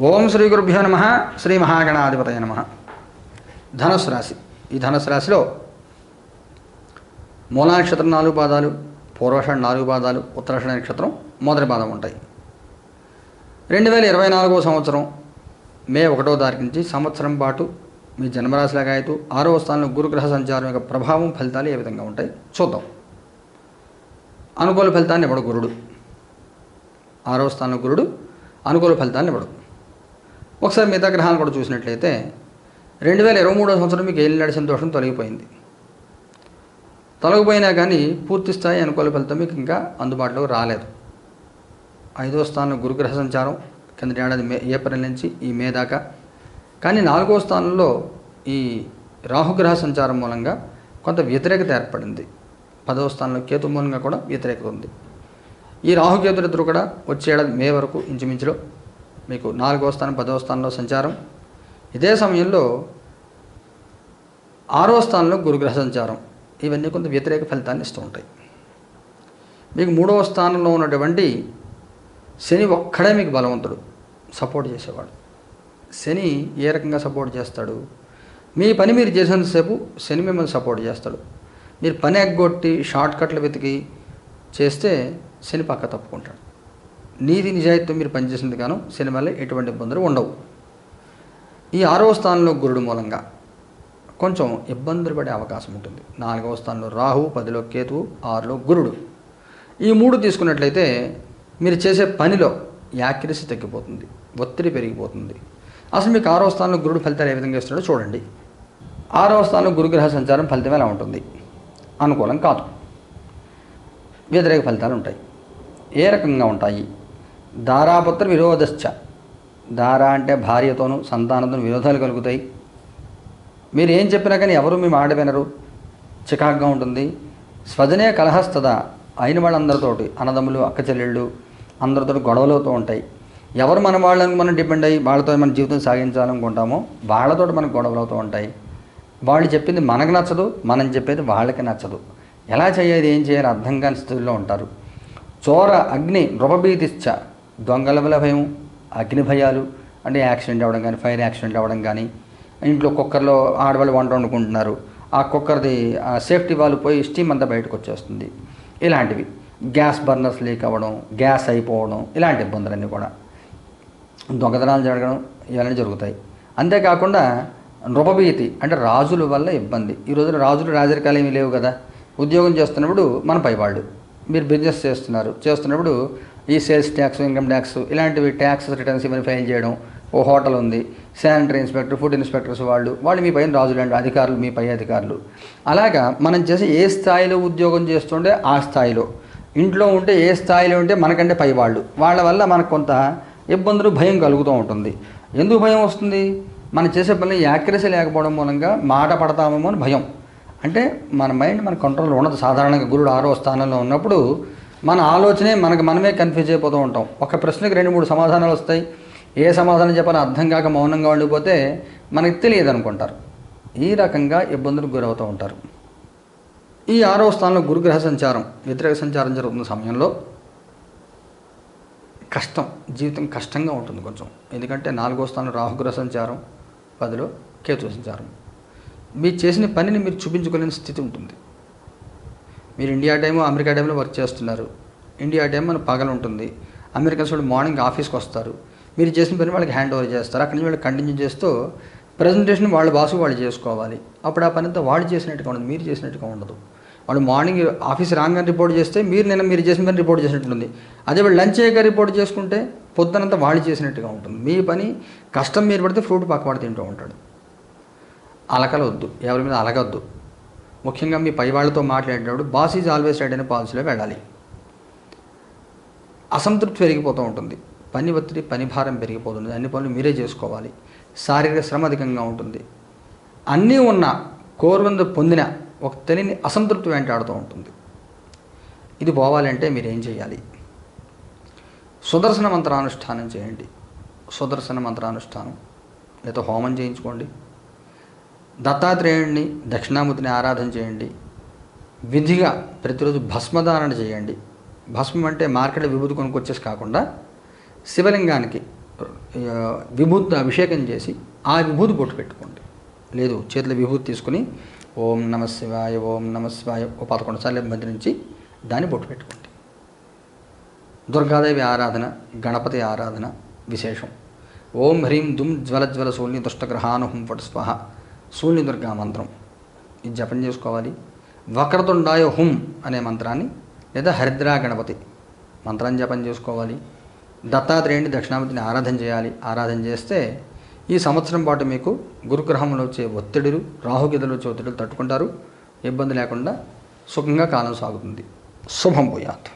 ఓం శ్రీ గురుభ్యో నమ శ్రీ మహాగణాధిపతయ నమ. ధనుసు రాశి. ఈ ధనుసు రాశిలో మూలా నక్షత్రం నాలుగు పాదాలు పూర్వషణ నాలుగు పాదాలు ఉత్తరాషణ నక్షత్రం మొదటి పాదం ఉంటాయి. రెండు వేల ఇరవై నాలుగో సంవత్సరం మే ఒకటో తారీఖు నుంచి సంవత్సరం పాటు మీ జన్మరాశిలాగా అయితే ఆరవ స్థానంలో గురుగ్రహ సంచారం యొక్క ప్రభావం ఫలితాలు ఏ విధంగా ఉంటాయి చూద్దాం. అనుకూల ఫలితాన్ని ఇవ్వడు గురుడు. ఆరో స్థానంలో గురుడు అనుకూల ఫలితాన్ని ఇవ్వడు. ఒకసారి మిగతా గ్రహాలను కూడా చూసినట్లయితే రెండు వేల ఇరవై మూడో సంవత్సరం మీకు ఏలినాడు సంతోషం తొలగిపోయింది. తొలగిపోయినా కానీ పూర్తి స్థాయి అనుకూల ఫలితం మీకు ఇంకా అందుబాటులోకి రాలేదు. ఐదో స్థానంలో గురుగ్రహ సంచారం కిందటి ఏడాది మే ఏప్రిల్ నుంచి ఈ మే దాకా. కానీ నాలుగో స్థానంలో ఈ రాహుగ్రహ సంచారం మూలంగా కొంత వ్యతిరేకత ఏర్పడింది. పదవ స్థానంలో కేతు మూలంగా కూడా వ్యతిరేకత ఉంది. ఈ రాహుకేతులిద్దరు కూడా వచ్చే ఏడాది మే వరకు ఇంచుమించులో మీకు నాలుగవ స్థానం పదవ స్థానంలో సంచారం. ఇదే సమయంలో ఆరో స్థానంలో గురుగ్రహ సంచారం. ఇవన్నీ కొంత వ్యతిరేక ఫలితాన్ని ఇస్తూ ఉంటాయి. మీకు మూడవ స్థానంలో ఉన్నటువంటి శని ఒక్కడే మీకు బలవంతుడు సపోర్ట్ చేసేవాడు. శని ఏ రకంగా సపోర్ట్ చేస్తాడు? మీ పని మీరు చేసినంతసేపు శని మిమ్మల్ని సపోర్ట్ చేస్తాడు. మీరు పని ఎగ్గొట్టి షార్ట్ కట్లు వెతికి చేస్తే శని పక్క తప్పుకుంటాడు. నీతి నిజాయితీతో మీరు పనిచేసింది గాను సినిమాలో ఎటువంటి ఇబ్బందులు ఉండవు. ఈ ఆరవ స్థానంలో గురుడు మూలంగా కొంచెం ఇబ్బందులు పడే అవకాశం ఉంటుంది. నాలుగవ స్థానంలో రాహు పదిలో కేతువు ఆరులో గురుడు. ఈ మూడు తీసుకున్నట్లయితే మీరు చేసే పనిలో యాక్యురసీ తగ్గిపోతుంది ఒత్తిడి పెరిగిపోతుంది. అసలు మీకు ఆరవ స్థానంలో గురుడు ఫలితాలు ఏ విధంగా ఇస్తున్నాడో చూడండి. ఆరవ స్థానంలో గురుగ్రహ సంచారం ఫలితం ఎలా ఉంటుంది? అనుకూలం కాదు. వ్యతిరేక ఫలితాలు ఉంటాయి. ఏ రకంగా ఉంటాయి? దారాపుత్ర విరోధశ్చ. దారా అంటే భార్యతోనూ సంతానంతోనూ విరోధాలు కలుగుతాయి. మీరు ఏం చెప్పినా కానీ ఎవరు మీ మాట వినరు. చికాగ్గా ఉంటుంది. స్వజనే కలహస్తదా అయిన వాళ్ళందరితోటి అన్నదమ్ములు అక్క చెల్లెళ్ళు అందరితో గొడవలు అవుతూ ఉంటాయి. ఎవరు మన వాళ్ళని మనం డిపెండ్ అయ్యి వాళ్ళతో మన జీవితం సాగించాలనుకుంటామో వాళ్ళతో మనకు గొడవలు అవుతూ ఉంటాయి. వాళ్ళు చెప్పింది మనకు నచ్చదు మనం చెప్పేది వాళ్ళకి నచ్చదు. ఎలా చేయాలి ఏం చేయాలి అర్థం కాని స్థితిలో ఉంటారు. చోర అగ్ని నృపభీతిశ్చ. దొంగల వల్ల భయం అగ్ని భయాలు అంటే యాక్సిడెంట్ అవ్వడం కానీ ఫైర్ యాక్సిడెంట్ అవ్వడం కానీ ఇంట్లో కుక్కర్లో ఆడవాళ్ళు వంట వండుకుంటున్నారు. ఆ కుక్కర్ది ఆ సేఫ్టీ వాళ్ళు పోయి స్టీమ్ అంతా బయటకు వచ్చేస్తుంది. ఇలాంటివి. గ్యాస్ బర్నర్స్ లీక్ అవ్వడం గ్యాస్ అయిపోవడం ఇలాంటి ఇబ్బందులన్నీ కూడా. దొంగతనాలు జరగడం ఇవన్నీ జరుగుతాయి. అంతేకాకుండా నృపభీతి అంటే రాజుల వల్ల ఇబ్బంది. ఈ రోజున రాజులు రాజరికాలు ఏమీ లేవు కదా. ఉద్యోగం చేస్తున్నప్పుడు మన పైవాళ్ళు. మీరు బిజినెస్ చేస్తున్నారు. చేస్తున్నప్పుడు ఈ సేల్స్ ట్యాక్స్ ఇన్కమ్ ట్యాక్స్ ఇలాంటివి ట్యాక్స్ రిటర్న్స్ ఇవన్నీ ఫైల్ చేయడం ఓ హోటల్ ఉంది శానిటరీ ఇన్స్పెక్టర్ ఫుడ్ ఇన్స్పెక్టర్స్ వాళ్ళు వాళ్ళు మీ పైన రాజులండి అధికారులు మీ పై అధికారులు. అలాగా మనం చేసే ఏ స్థాయిలో ఉద్యోగం చేస్తుంటే ఆ స్థాయిలో. ఇంట్లో ఉంటే ఏ స్థాయిలో ఉంటే మనకంటే పై వాళ్ళు. వాళ్ళ వల్ల మనకు కొంత ఇబ్బందులు భయం కలుగుతూ ఉంటుంది. ఎందుకు భయం వస్తుంది? మనం చేసే పనులు యాక్యురసీ లేకపోవడం మూలంగా మాట పడతామేమో అని భయం. అంటే మన మైండ్ మన కంట్రోల్లో ఉండదు. సాధారణంగా గురుడు ఆరో స్థానంలో ఉన్నప్పుడు మన ఆలోచనే మనకు మనమే కన్ఫ్యూజ్ అయిపోతూ ఉంటాం. ఒక ప్రశ్నకి రెండు మూడు సమాధానాలు వస్తాయి. ఏ సమాధానం చెప్పాలో అర్థం కాక మౌనంగా ఉండిపోతే మనకి తెలియదు అనుకుంటారు. ఈ రకంగా ఇబ్బందులకు గురవుతూ ఉంటారు. ఈ ఆరో స్థానంలో గురుగ్రహ సంచారం వ్యతిరేక సంచారం జరుగుతున్న సమయంలో కష్టం జీవితం కష్టంగా ఉంటుంది కొంచెం. ఎందుకంటే నాలుగో స్థానం రాహుగ్రహ సంచారం పదిలో కేతు సంచారం. మీరు చేసిన పనిని మీరు చూపించుకోలేని స్థితి ఉంటుంది. మీరు ఇండియా టైము అమెరికా టైంలో వర్క్ చేస్తున్నారు. ఇండియా టైం మన పగలు ఉంటుంది. అమెరికన్స్ వాళ్ళు మార్నింగ్ ఆఫీస్కి వస్తారు. మీరు చేసిన పని వాళ్ళకి హ్యాండ్ ఓవర్ చేస్తారు. అక్కడి నుంచి వాళ్ళు కంటిన్యూ చేస్తూ ప్రజెంటేషన్ వాళ్ళ బాసు వాళ్ళు చేసుకోవాలి. అప్పుడు ఆ పని అంతా వాళ్ళు చేసినట్టుగా ఉండదు మీరు చేసినట్టుగా ఉండదు. వాళ్ళు మార్నింగ్ ఆఫీస్ రాగానే రిపోర్ట్ చేస్తే మీరు నిన్న మీరు చేసిన పని రిపోర్ట్ చేసినట్టుంది. అదే వాళ్ళు లంచ్ అయ్యాక రిపోర్ట్ చేసుకుంటే పొద్దునంతా వాళ్ళు చేసినట్టుగా ఉంటుంది. మీ పని కష్టం మీరు పడితే ఫ్రూట్ పక్కవాడు తింటూ ఉంటాడు. అలకలు వద్దు ఎవరి మీద అలగద్దు. ముఖ్యంగా మీ పైవాళ్ళతో మాట్లాడేటప్పుడు బాస్ ఈజ్ ఆల్వేస్ రైట్ అనే పాలసీలో వెళ్ళాలి. అసంతృప్తి పెరిగిపోతూ ఉంటుంది. పని ఒత్తిడి పని భారం పెరిగిపోతుంది. అన్ని పనులు మీరే చేసుకోవాలి. శారీరక శ్రమ అధికంగా ఉంటుంది. అన్నీ ఉన్న కోరువందు పొందిన ఒక తెలియని అసంతృప్తి వెంటాడుతూ ఉంటుంది. ఇది పోవాలంటే మీరు ఏం చేయాలి? సుదర్శన మంత్రానుష్ఠానం చేయండి. సుదర్శన మంత్రానుష్ఠానం. లేదా హోమం చేయించుకోండి. దత్తాత్రేయుడిని దక్షిణామూర్తిని ఆరాధన చేయండి. విధిగా ప్రతిరోజు భస్మధారణ చేయండి. భస్మం అంటే మార్కెట్ విభూతి కొనుక్కొచ్చేసి కాకుండా శివలింగానికి విభూతి అభిషేకం చేసి ఆ విభూతి బొట్టు పెట్టుకోండి. లేదు చేతిలో విభూతి తీసుకుని ఓం నమ శివాయ ఓం నమ శివాయ ఓ పదకొండు సార్లు మంత్రించి దాన్ని బొట్టు పెట్టుకోండి. దుర్గాదేవి ఆరాధన గణపతి ఆరాధన విశేషం. ఓం హ్రీం దుమ్ జ్వల జ్వల శూన్య దుష్టగ్రహానుహం ఫట్ స్వహ. శూన్య దుర్గా మంత్రం. ఇది జపం చేసుకోవాలి. వక్రతుండాయ హుం అనే మంత్రాన్ని లేదా హరిద్రా గణపతి మంత్రాన్ని జపం చేసుకోవాలి. దత్తాత్రేయుని దక్షిణామూర్తిని ఆరాధన చేయాలి. ఆరాధన చేస్తే ఈ సంవత్సరం పాటు మీకు గురుగ్రహంలో వచ్చే ఒత్తిడులు రాహుగీతలు వచ్చే ఒత్తిడులు తట్టుకుంటారు. ఇబ్బంది లేకుండా సుఖంగా కాలం సాగుతుంది. శుభం పోయాత్